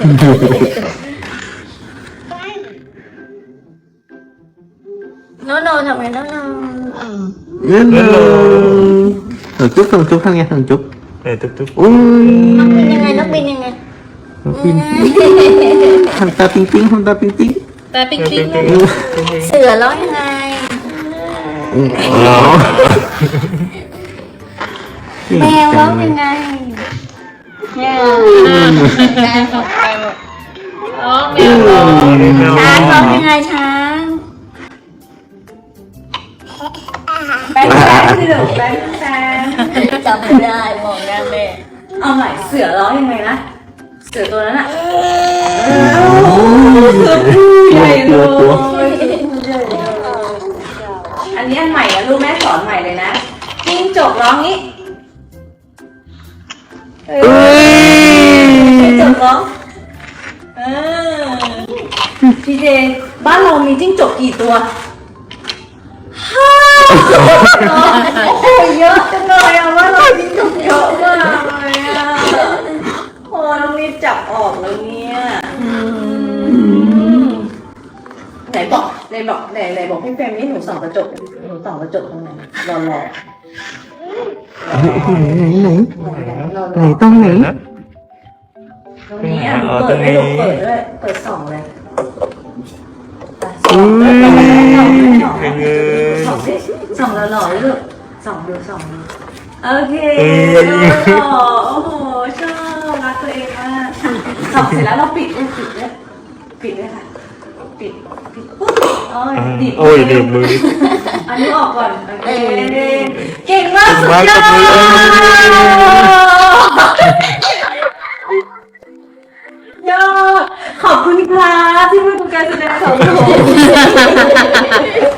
โนโนทำไงโนโนเล่นเลยส่งจุ๊บส่งจุ๊บทำไงส่งจุ๊บเออตุ๊บตุ๊บอุ้ยน้องบินยังไงน้องบินยังไงน้องบินทำตาปิ๊งปิ๊งทำตาปิ๊ง แมวร้องยังไงแมวแมวหมดไปหมดร้องแมวร้องช้างร้องยังไงช้างแป้งแป้งที่หนูแป้งแป้งจำไม่ได้มองหน้าแม่เอาใหม่เสือร้องยังไงนะ เสือตัวนั้นอะใหญ่กลัวกลัวอันนี้อันใหม่นะลูกแม่สอนใหม่เลยนะจิ้งจกร้องงี้เอ้ย พี่เจบ้านเรามีจิ้งจกกี่ตัวห้าโอ้โหเยอะจังเลยอะว่าเราจิ้งจกเยอะมากเลยอะโอ้น้องนิดจับออกแล้วเนี่ยไหนบอกไหนบอกไหนไหนบอกพี่เฟรมนี่หนูส่องกระจกหนูส่องกระจกตรงไหนรอรอไหนไหนรอรไหนอตรงไหนนะตรงนี้อะหนูเปิดให้หนูเปิดด้วยเปิดสองเลย อะส่อุ้องยส่องสิส่องหล่อๆเลยลูกส่องดูส่องดูโอเคเอ้ย หล่อโอ้โหชอบรักตัวเองมากส่องเสร็จแล้วเราปิดด้วยปิดด้วยปิดด้วยค่ะ ปิดปิดปุ๊บโอ้ยดิบโอ้ยเด็บมือ อันนี้ออกก่อนโอเคเก่งมากสุดยอด ยอดขอบคุณครับที่มาดูการแสดงของผม